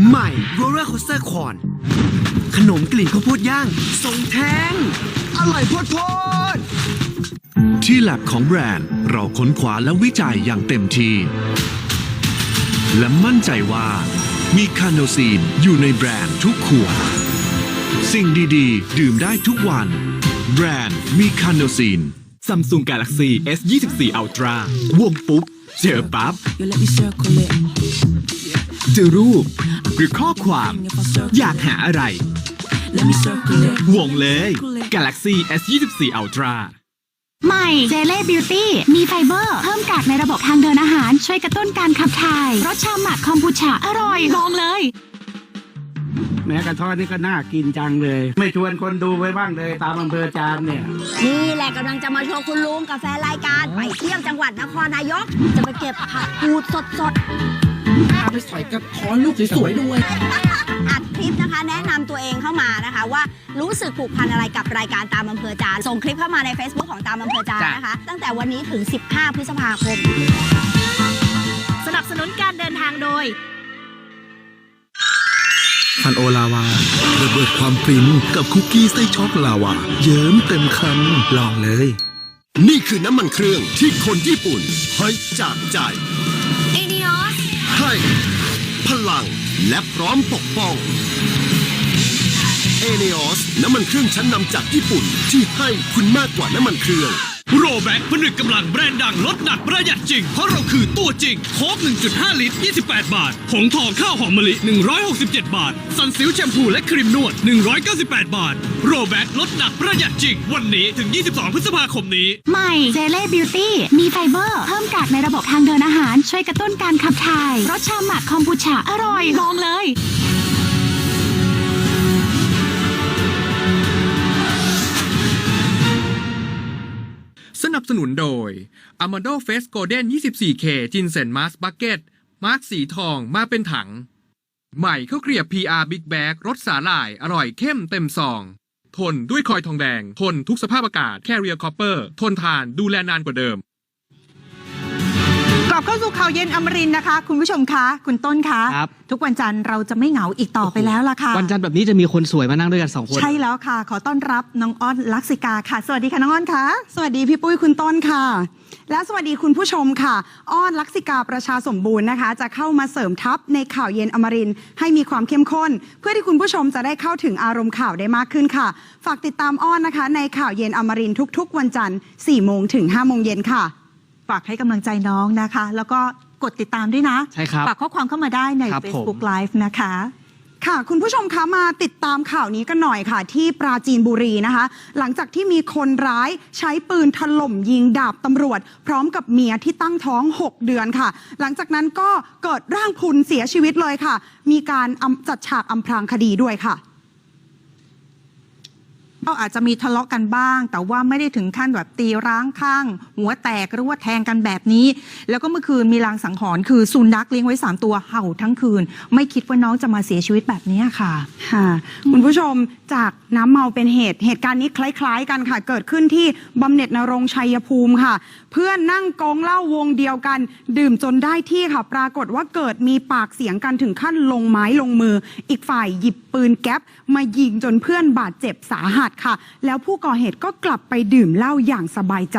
ใหม่โรลเลอร์โคสเตอร์คอนขนมกลิ่นข้าวโพดย่างทรงแท้ง อร่อยโพดโพดที่แลบของแบรนด์ เราค้นคว้าและวิจัยอย่างเต็มที่ และมั่นใจว่า มีคาโนซีนอยู่ในแบรนด์ทุกขวด สิ่งดีๆ ดื่มได้ทุกวัน แบรนด์มีคาโนซีน Samsung Galaxy S 2 4 Ultra วงปุ๊บ เจอปั๊บ You let me circle it. จะรูป หรือข้อความ If I circle, อยากหาอะไร let me circle it. วงเลย Galaxy S 2 4 Ultra ใหม่เจเล่บิวตี้มีไฟเบอร์ เพิ่มกากในระบบทางเดินอาหาร ช่วยกระตุ้นการขับถ่ายรสชาหมักคอมบูชา อร่อย ลองเลย แม้กระท้อนนี่ก็น่ากินจังเลย ไม่ชวนคนดูไว้บ้างเลย ตามอำเภอจามเนี่ย นี่แหละกำลังจะมาโชว์คุณลุงกับแฟนรายการ ไปเที่ยวจังหวัดนครนายก จะไปเก็บผักกูดสด ไปใส่กระท้อนลูกสวยๆด้วยๆอัดคลิปนะคะ แนะนำตัวเองเข้ามานะคะ ว่ารู้สึกผูกพันอะไรกับรายการตามอำเภอจานส่งคลิปเข้ามาใน Facebook ของตามอำเภอจานนะคะ ตั้งแต่วันนี้ถึง 15 พฤษภาคม สนับสนุนการเดินทางโดยพันโอลาวาระเบิดความฟินกับคุกกี้ไส้ช็อกลาวา เยิ้มเต็มคำลองเลย นี่คือน้ำมันเครื่องที่คนญี่ปุ่นให้จากใจ และพร้อมปกป้องเอเนอสน้ำมันเครื่องชั้นนำจากญี่ปุ่นที่ให้คุณมากกว่าน้ำมันเครื่อง โรแบ็กผนึกกำลังแบรนด์ดังลดหนักประหยัดจริง เพราะเราคือตัวจริง โค้ก1.5 ลิตร 28 บาท ผงทองข้าวหอมมะลิ 167 บาท สันซิลแชมพูและครีมนวด 198 บาท โรแบ็กลดหนักประหยัดจริง วันนี้ถึง 22 พฤษภาคมนี้ ใหม่เจเล่บิวตี้มีไฟเบอร์ เพิ่มกากในระบบทางเดินอาหาร ช่วยกระตุ้นการขับถ่ายรสชาหมักคอมบูชาอร่อยลองเลย บสนุนโดย Amado Face Golden 24K จินเซนมาสบักเก็ตมาร์คสีทองมาเป็นถัง ใหม่ข้าวเกลียบ PR Big Bag รสสาหร่าย อร่อยเข้มเต็มซอง ทนด้วยคอยทองแดง ทนทุกสภาพอากาศ Carrier Copper ทนทานดูแลนานกว่าเดิม กลับเข้าสู่ข่าวเย็นอมรินทร์นะคะ คุณผู้ชมคะคุณต้นคะครับ ทุกวันจันทร์เราจะไม่เหงาอีกต่อไปแล้วล่ะค่ะวันจันทร์แบบนี้จะมีคนสวยมานั่งด้วยกันสองคน ใช่แล้วค่ะ ขอต้อนรับน้องอ้อนลักษิกาค่ะ สวัสดีค่ะน้องอ้อนค่ะสวัสดีพี่ปุ้ยคุณต้นค่ะ และสวัสดีคุณผู้ชมค่ะ อ้อนลักษิกาประชาสมบูรณ์นะคะ จะเข้ามาเสริมทัพในข่าวเย็นอมรินทร์ให้มีความเข้มข้น เพื่อที่คุณผู้ชมจะได้เข้าถึงอารมณ์ข่าวได้มากขึ้นค่ะ ฝากติดตามอ้อนนะคะ ในข่าวเย็นอมรินทร์ทุก ๆ วันจันทร์4โมงถึง5โมงเย็นค่ะ ฝากให้กำลังใจน้องนะคะ แล้วก็กดติดตามด้วยนะ ใช่ครับ ฝากข้อความเข้ามาได้ใน ครับผม Facebook Live นะคะ ค่ะ คุณผู้ชมคะมาติดตามข่าวนี้กันหน่อยค่ะ ที่ปราจีนบุรีนะคะ หลังจากที่มีคนร้ายใช้ปืนถล่มยิงดาบตำรวจ พร้อมกับเมียที่ตั้งท้อง 6 เดือนค่ะ หลังจากนั้นก็เกิดร่างพรุนเสียชีวิตเลยค่ะ มีการอำจัดฉากอำพรางคดีด้วยค่ะ ก็อาจจะมีทะเลาะกันบ้าง แต่ว่าไม่ได้ถึงขั้นแบบตีร้างข้าง หัวแตกหรือว่าแทงกันแบบนี้ แล้วก็เมื่อคืนมีลางสังหรณ์คือสุนัขเลี้ยงไว้ 3 ตัวเห่าทั้งคืน ไม่คิดว่าน้องจะมาเสียชีวิตแบบนี้ค่ะ ค่ะ คุณผู้ชมจากน้ำเมาเป็นเหตุ เหตุการณ์นี้คล้าย ๆ กันค่ะ เกิดขึ้นที่บำเหน็จนรงชัยภูมิค่ะ เพื่อนนั่งกองเหล้าวงเดียวกัน ดื่มจนได้ที่ค่ะ ปรากฏว่าเกิดมีปากเสียงกันถึงขั้นลงไม้ลงมือ อีกฝ่ายหยิบปืนแก๊ปมายิงจนเพื่อนบาดเจ็บสาหัสค่ะ แล้วผู้ก่อเหตุก็กลับไปดื่มเหล้าอย่างสบายใจ